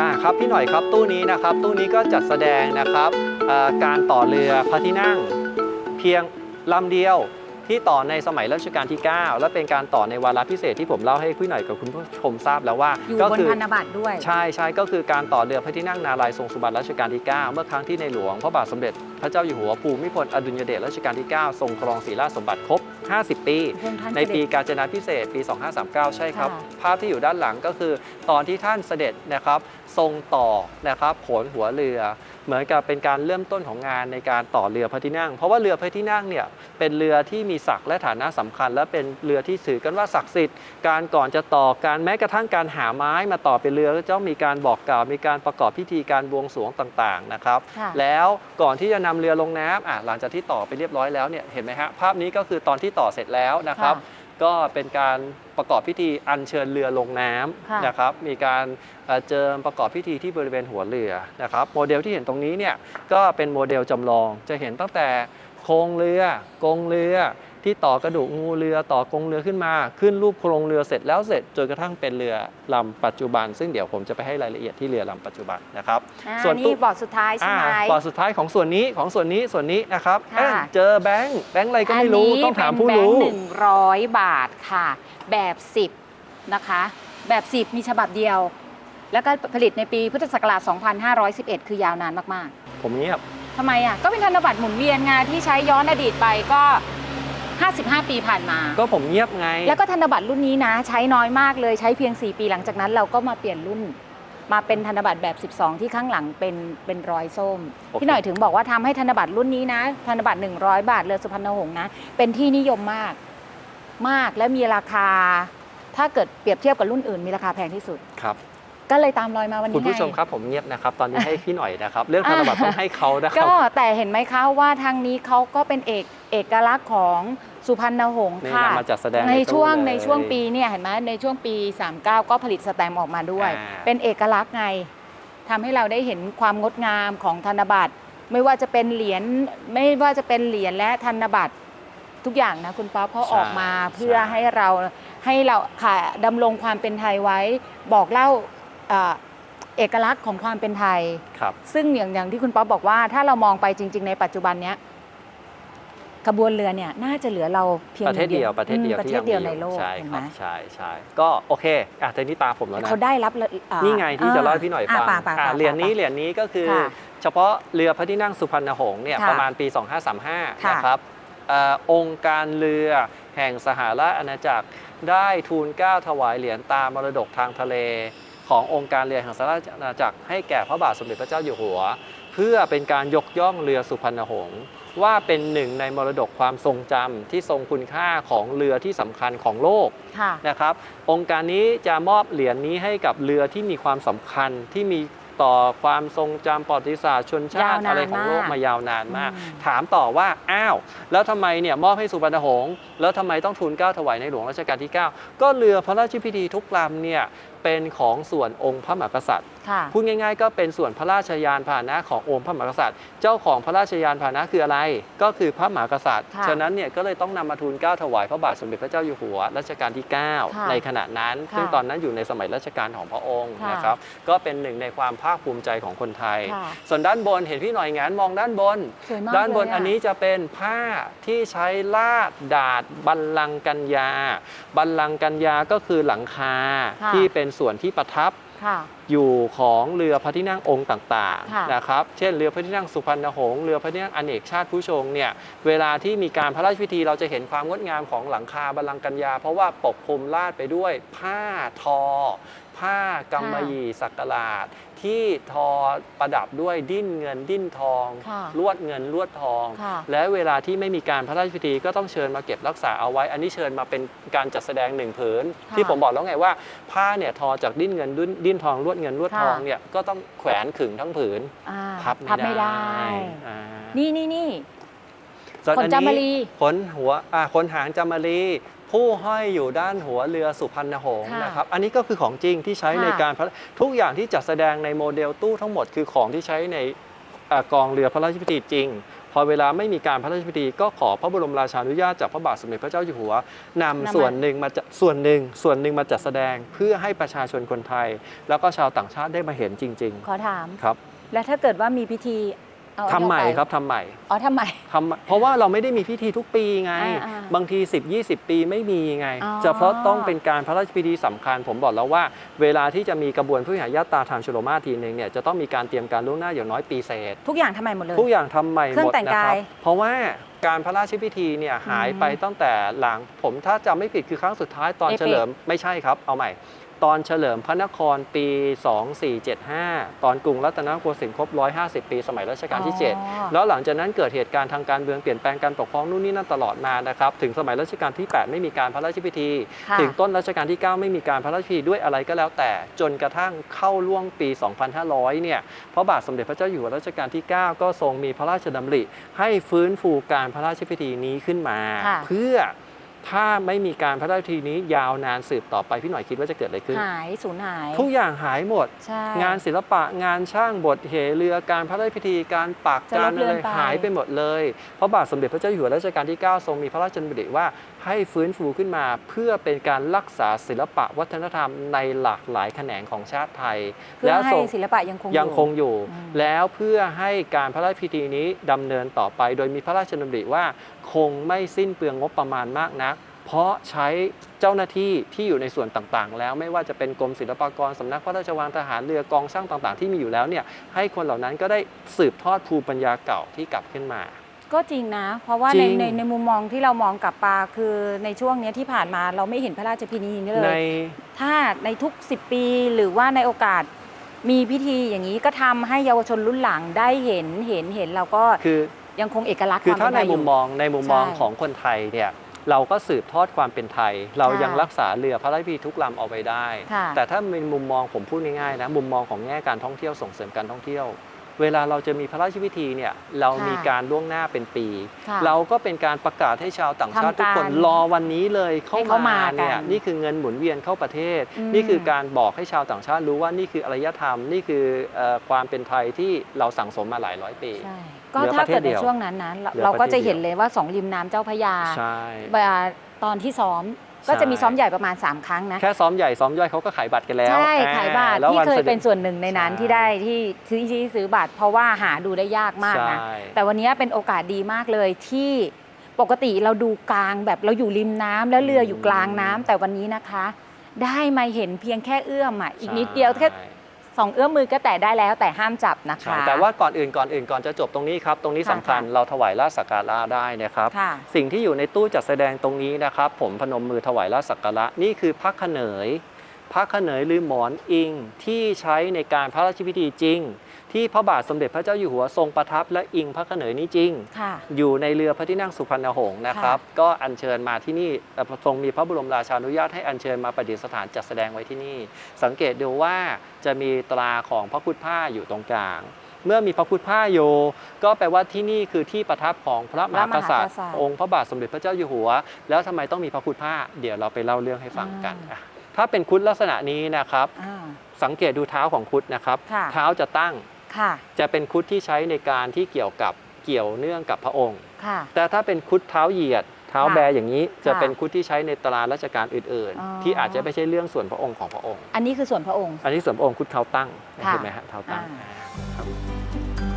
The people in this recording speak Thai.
อ่าครับพี่หน่อยครับตู้นี้นะครับ ตู้นี้ก็จัดแสดงนะครับการต่อเรือพระที่นั่ง เพียงลำเดียว ที่ต่อในสมัยรัชกาลที่ 9 และเป็นการต่อในวาระพิเศษที่ผมเล่าให้พี่หน่อยกับคุณผู้ชมทราบแล้วว่าอยู่ก็บนคืพันธบัตรด้วย ใช่ใช่ก็คือการต่อเรือพระที่นั่งนารายณ์ทรงสุบรรณรัชกาลที่ 9 เมื่อครั้งที่ในหลวงพระบาทสมเด็จ พระเจ้าอยู่หัวภูมิพลอดุลยเดชรัชกาลที่ 9 ทรงครองศรีราชสมบัติครบ 50 ปี พระองค์ท่านในเสด็จปีกาญจนาพิเศษกปี 2539 ใช่ครับ ค่ะ ภาพที่อยู่ด้านหลังก็คือตอนที่ท่านเสด็จนะครับ ทรงต่อนะครับโขนหัวเรือ เหมือนกับเป็นการเริ่มต้นของงานในการต่อเรือพระที่นั่ง เพราะว่าเรือพระที่นั่งเนี่ยเป็นเรือที่มีศักดิ์และฐานะสำคัญ และเป็นเรือที่ถือกันว่าศักดิ์สิทธิ์ การก่อนจะต่อการแม้กระทั่งการหาไม้มาต่อเป็นเรือก็จะต้องมีการบอกกล่าวมีการประกอบพิธีการบวงสรวงต่างๆนะครับค่ะแล้วก่อนที่จะนำเรือลงน้ำอะหลังจากที่ต่อไปเรียบร้อยแล้วเนี่ยเห็นไหมฮะภาพนี้ก็คือตอนที่ต่อเสร็จแล้วนะครับค่ะ ก็เป็นการประกอบพิธีอัญเชิญเรือลงน้ค่ะำนะครับมีการเอ่อเจิมประกอบพิธีที่บริเวณหัวเรือนะครับโมเดลที่เห็นตรงนี้เนี่ยก็เป็นโมเดลจำลองจะเห็นตั้งแต่โครงเรือกงเรือ ที่ต่อกระดูกงูเรือต่อกงเรือขึ้นมา ขึ้นรูปโครงเรือเสร็จแล้วเสร็จจนกระทั่งเป็นเรือลำปัจจุบัน ซึ่งเดี๋ยวผมจะไปให้รายละเอียดที่เรือลำปัจจุบันนะครับอ่าส่วนตู้นี่บอร์ดสุดท้ายใช่ไหมอ่าบอร์ดสุดท้ายของส่วนนี้ของส่วนนี้ส่วนนี้นะครับค่ะเอ๊ะเจอแบงค์แบงค์อะไรก็ไม่รู้ต้องถามผู้รู้หนึ่งร้อยบาทค่ะ แบบสิบนะคะ แบบสิบมีฉบับเดียว แล้วก็ผลิตในปีพุทธศักราช 2511 คือยาวนานมากผมเงียบๆทำไมอะก็เป็นธนบัตรหมุนเวียนไงานที่ใช้ย้อนอดีตไปก็ 55 ปีผ่านมา ก็ผมเงียบไง แล้วก็ธนบัตรรุ่นนี้นะ ใช้น้อยมากเลยใช้เพียง 4 ปีหลังจากนั้นเราก็มาเปลี่ยนรุ่น มาเป็นธนบัตรแบบ 12 ที่ข้างหลังเป็นเป็นรอยส้ม โอเค พี่หน่อยถึงบอกว่าทำให้ธนบัตรรุ่นนี้นะ ธนบัตร 100 บาทเรือสุพรรณหงษ์นะ เป็นที่นิยมมากมากและมีราคา ถ้าเกิดเปรียบเทียบกับรุ่นอื่นมีราคาแพงที่สุด ครับ ก็เลยตามรอยมาวันนี้คุณผู้ชมไงครับผมเงียบนะครับ ตอนนี้ให้พี่หน่อยนะครับ เรื่องธนบัตรต้องให้เขานะครัก็บแต่เห็นไหมคะว่าทางนี้เขาก็เป็นเอกเอกลักษณ์ของสุพรรณหงษ์นี่ค่ะนำมาจัดแสดงในตู้ช่วงเลยในช่วงปีเนี่ยเห็นไหมในช่วงปี 39 ก็ผลิตสแตมป์ออกมาด้วยอ่าเป็นเอกลักษณ์ไงทำให้เราได้เห็นความงดงามของธนบัตรไม่ว่าจะเป็นเหรียญไม่ว่าจะเป็นเหรียญและธนบัตรทุกอย่างนะคุณป๊อปเขาออกมาเพื่อให้เราให้เราค่ะดำรงความเป็นไทยไว้ บอกเล่า เอ่อเอกลักษณ์ของความเป็นไทย ครับ ซึ่งอย่างอย่างที่คุณป๊อปบอกว่าถ้าเรามองไปจริง ๆ ในปัจจุบันเนี้ยขบวนเรือเนี่ยน่าจะเหลือเราเพียงประเทศเดียวประเทศเดียวอืมประที่เทยัศงเดียวมีในโลกใช่เห็นคไหมรับใช่ใช่ก็โอเคอะทีนี้ตามผมแล้วนะ เขาได้รับเลยอ่านี่ไงที่จะเล่าให้พี่หน่อยฟังป่าป่าอะป่าเหรียญนี้ป่าเหรียญนี้ก็คือ ค่ะเฉพาะเรือพระที่นั่งสุพรรณหงษ์เนี่ยค่ะประมาณปี 2535 ค่ะนะครับเอ่อองค์การเรือแห่งสหราชอาณาจักรได้ทูลเกล้าถวายเหรียญตามมรดกทางทะเล ขององค์การเรือแห่งสหราชอาณาจักรให้แก่พระบาทสมเด็จพระเจ้าอยู่หัว เพื่อเป็นการยกย่องเรือสุพรรณหงษ์ว่าเป็นหนึ่งในมรดกความทรงจำที่ทรงคุณค่าของเรือที่สำคัญของโลกค่ะนะครับ องค์การนี้จะมอบเหรียญนี้ให้กับเรือที่มีความสำคัญที่มีต่อความทรงจำประวัติศาสตร์ชนชาติยาวนานอะไรของโลกมากมายาวนานมากอืมถามต่อว่าอ้าวแล้วทำไมเนี่ยมอบให้สุพรรณหงษ์แล้วทำไมต้องทูลเกล้าถวายในหลวงรัชกาลที่ 9 ก็เรือพระราชพิธีทุกลำเนี่ย เป็นของส่วนองค์พระมหากษัตริย์ ค่ะ พูดง่าย ๆ ก็เป็นส่วนพระราชยานพาหนะขององค์พระมหากษัตริย์ เจ้าของพระราชยานพาหนะคืออะไร ก็คือพระมหากษัตริย์ ค่ะฉะนั้นเนี่ยก็เลยต้องนำมาทูลเกล้าถวายพระบาทสมเด็จพระเจ้าอยู่หัวรัชกาลที่ ค่ะ9 ในขณะนั้น ค่ะซึ่งตอนนั้นอยู่ในสมัยรัชกาลของพระองค์ค่ะนะครับ ก็เป็นหนึ่งในความภาคภูมิใจของคนไทย ค่ะ ส่วนด้านบนเห็นพี่หน่อยงานมองด้านบน สวยมากด้านบนเลยะ อันนี้จะเป็นผ้าที่ใช้ลาดดาดบัลลังก์กัญญา บัลลังก์กัญญาก็คือหลังคาค่ะที่เป็นส่วนที่ประทับค่ะอยู่ของเรือพระที่นั่งองค์ต่างค่ะๆนะครับ เช่นเรือพระที่นั่งสุพรรณหงษ์เรือพระที่นั่งอเนกชาติผู้ชงเนี่ยเวลาที่มีการพระราชพิธีเราจะเห็นความงดงามของหลังคาบัลลังก์กัญญา เพราะว่าปกคลุมลาดไปด้วยผ้าทอ ผ้ากำมะหยี่สักหลาด ที่ทอประดับด้วยดิ้นเงินดิ้นทอง ค่ะลวดเงินลวดทอง ค่ะและเวลาที่ไม่มีการพระราชพิธีก็ต้องเชิญมาเก็บรักษาเอาไว้ อันนี้เชิญมาเป็นการจัดแสดงหนึ่งผืนค่ะที่ผมบอกแล้วไงว่า ผ้าเนี่ยทอจากดิ้นเงินดิ้นดิ้นทองลวดเงินลวดทองค่ะ เนี่ยก็ต้องแขวนขึงทั้งผืนอ่าพับพับไม่ได้อ่านี่นี่นี่ ส่วนขนอันจามนี้รี ขนหัวอ่าขนหางจามรี ผู้ห้อยอยู่ด้านหัวเรือสุพรรณหงษ์ค่ะนะครับ อันนี้ก็คือของจริงที่ใช้ค่ะในการพระทุกอย่างที่จัดแสดงในโมเดลตู้ทั้งหมดคือของที่ใช้ในอ่ากองเรือพระราชพิธีจริง พอเวลาไม่มีการพระราชพิธีก็ขอพระบรมราชานุญาตจากพระบาทสมเด็จพระเจ้าอยู่หัวนำนำมาส่วนหนึ่งมาจะส่วนหนึ่งส่วนหนึ่งมาจัดแสดงเพื่อให้ประชาชนคนไทย แล้วก็ชาวต่างชาติได้มาเห็นจริง ขอถาม ๆ ครับ แล้วถ้าเกิดว่ามีพิธี เอาทำใหม่เอาไปครับทำใหม่อ๋อทำใหม่ ทำเพราะว่าเราไม่ได้มีพิธีทุกปีไง อ่าๆบางที 10 20 ปีไม่มีไงอ๋อเฉพาะต้องเป็นการพระราชพิธีสำคัญ ผมบอกแล้วว่า เวลาที่จะมีกระบวนพระวิหารญาตราทางชโลมาทีหนึ่งเนี่ยจะต้องมีการเตรียมการล่วงหน้าอย่างน้อยปีเศษ ทุกอย่างทำใหม่หมดเลย ทุกอย่างทำใหม่เครื่หอมงดแต่งนะครักาบยเพราะว่าการพระราชพิธีเนี่ยหายไปอืมตั้งแต่หลังผมถ้าจำไม่ผิดคือครั้งสุดท้ายตอนเอเปก เฉลิมไม่ใช่ครับเอาใหม่ ตอนเฉลิมพระนครปี 2475 ตอนกรุงรัตนโกสินทร์ครบ 150 ปีสมัยรัชกาลที่7อ๋อแล้วหลังจากนั้นเกิดเหตุการณ์ทางการเมืองเปลี่ยนแปลงการปกครองนู่นนี่นั่นตลอดมานะครับถึงสมัยรัชกาลที่ 8 ไม่มีการพระราชพิธีค่ะถึงต้นรัชกาลที่ 9 ไม่มีการพระราชพิธีด้วยอะไรก็แล้วแต่จนกระทั่งเข้าล่วงปี 2500 เนี่ยพระบาทสมเด็จพระเจ้าอยู่หัวรัชกาลที่ 9 ก็ทรงมีพระราชดำริ ให้ฟื้นฟูการพระราชพิธีนี้ขึ้นมาค่ะเพื่อ ถ้าไม่มีการพระราชพิธีนี้ยาวนานสืบต่อไปพี่หน่อยคิดว่าจะเกิดอะไรขึ้น หายสูญหาย ทุกอย่างหายหมด ใช่ งานศิลปะงานช่างบทเหเรือการพระราชพิธีการปักจะกาลรดอะเลืไรอนไป หายไปหมดเลยพระบาทสมเด็จพระเจ้าอยู่หัวรัชกาลที่ 9 ทรงมีพระราชดำริว่าให้ฟื้นฟูขึ้นมาเพื่อเป็นการรักษาศิลปะวัฒนธรรมในหลากหลายแขนงของชาติไทยเพื่อแล้วให้ทรงศิลปะยังคงยังคงอยู่อืมแล้วเพื่อให้การพระราชพิธีนี้ดำเนินต่อไป โดยมีพระราชดำริว่าคงไม่สิ้นเปลืองงบประมาณมากนักเพราะใช้เจ้าหน้าที่ที่อยู่ในส่วนต่างๆ แล้วไม่ว่าจะเป็นกรมศิลปากรสำนักพระราชวังทหารเรือกองช่างต่างๆ ที่มีอยู่แล้วเนี่ยให้คนเหล่านั้นก็ได้สืบทอดภูมิปัญญาเก่าที่กลับขึ้นมา ก็จริงนะ เพราะว่าจริในงในในมุมมองที่เรามองกลับปาคือในช่วงเนี้ยที่ผ่านมาเราไม่เห็นพระราชพิธีนี้เลใน ย ถ้าในทุก 10 ปีหรือว่าในโอกาสมีพิธีอย่างนี้ก็ทำให้เยาวชนรุ่นหลังได้เห็นเห็นเห็นเราก็คือ ยังคงเอกลักษณ์คือความถ้าเป็นในไทยอมุมยู่ มองในมุมมองใช่ของคนไทยเนี่ยเราก็สืบทอดความเป็นไทย เราค่ะยังรักษาเรือพระราชพิธีทุกลำเอาไว้ได้ ค่ะ แต่ถ้าเป็นมุมมองผมพูดง่ายๆนะมุมมองของแง่การท่องเที่ยวส่งเสริมการท่องเที่ยว เวลาเราจะมีพระราชพิธีเนี่ยเราค่ะมีการล่วงหน้าเป็นปีค่ะเราก็เป็นการประกาศให้ชาวต่างชาติทำการทุกคนรอวันนี้เลยเข้าให้เขามามาเนี่ยกันนี่คือเงินหมุนเวียนเข้าประเทศอืมนี่คือการบอกให้ชาวต่างชาติรู้ว่านี่คืออารยธรรม นี่คือเอ่อความเป็นไทยที่เราสั่งสมมาหลายร้อยปีใช่ก็เหลือถ้าประเทศเกิดเดีในยวช่วงนั้นนะเราเหลือเราก็ประเทศจะเห็นเดียวเลยว่าสองริมน้ำเจ้าพระยาใช่เวลาตอนที่ซ้อม ก็จะมีใช่ซ้อมใหญ่ประมาณ 3 ครั้งนะ แค่ซ้อมใหญ่ซ้อมย่อยเขาก็ขายบัตรกันแล้วใช่อ่ขายบัตรแล้วที่วันเคยสด็จเป็นส่วนหนึ่งในนั้นใช่ที่ได้ที่ซื้อที่ซื้อบัตรเพราะว่าหาดูได้ยากมากนะใช่แต่วันนี้เป็นโอกาสดีมากเลยที่ปกติเราดูกลางแบบเราอยู่ริมน้ำแล้วเรืออยู่กลางน้ำแต่วันนี้นะคะ ได้มาเห็นเพียงแค่เอื้อมอะอีกนิดเดียวแค่ ใช่สองเอื้อมมือก็แตะได้แล้วแต่ห้ามจับนะใช่คะ แต่ว่าก่อนอื่นก่อนอื่นก่อนจะจบตรงนี้ครับ ตรงนี้ค่ะสำคัญค่ะเราถวายราชสักการะได้นะครับค่ะสิ่งที่อยู่ในตู้จัดแสดงตรงนี้นะครับ ผมพนมมือถวายราชสักการะนี่คือพระขเนยพระขเนยหรือหมอนอิงที่ใช้ในการพระราชพิธีจริง ที่พระบาทสมเด็จพระเจ้าอยู่หัวทรงประทับและอิงพระขเนยนี้จริง ค่ะ อยู่ในเรือพระที่นั่งสุพรรณหงษ์นะครับ ก็อัญเชิญมาที่นี่เอ่อทรงมีพระบรมราชานุญาตให้อัญเชิญมาประดิษฐานจัดแสดงไว้ที่นี่ สังเกตดูว่าจะมีตราของพระพุทธผ้าอยู่ตรงกลาง เมื่อมีพระพุทธผ้าอยู่ก็แปลว่าที่นี่คือที่ประทับของพระมหากษัตริย์ พระมหากษัตริย์ องค์พระบาทสมเด็จพระเจ้าอยู่หัว แล้วทำไมต้องมีพระพุทธผ้า เดี๋ยวเราไปเล่าเรื่องให้ฟังกันอ่าอะถ้าเป็นครุดลักษณะนี้นะครับ อ่า สังเกตดูเท้าของครุดนะครับ ค่ะ เท้าจะตั้ง ค่ะจะเป็นครุดที่ใช้ในการที่เกี่ยวกับเกี่ยวเนื่องกับพระองค์ ค่ะ แต่ถ้าเป็นคุดเท้าเหยียด เท้าค่ะแบอย่างนี้จะค่ะเป็นคุดที่ใช้ในตราราชการอื่น อ๋อ ๆ ที่อาจจะไม่ใช่เรื่องส่วนพระองค์ของพระองค์ อันนี้คือส่วนพระองค์ อันนี้ส่วนพระองค์คุดเท้าตั้งค่ะเห็นไหมฮะเท้าตั้งอ่า ครับ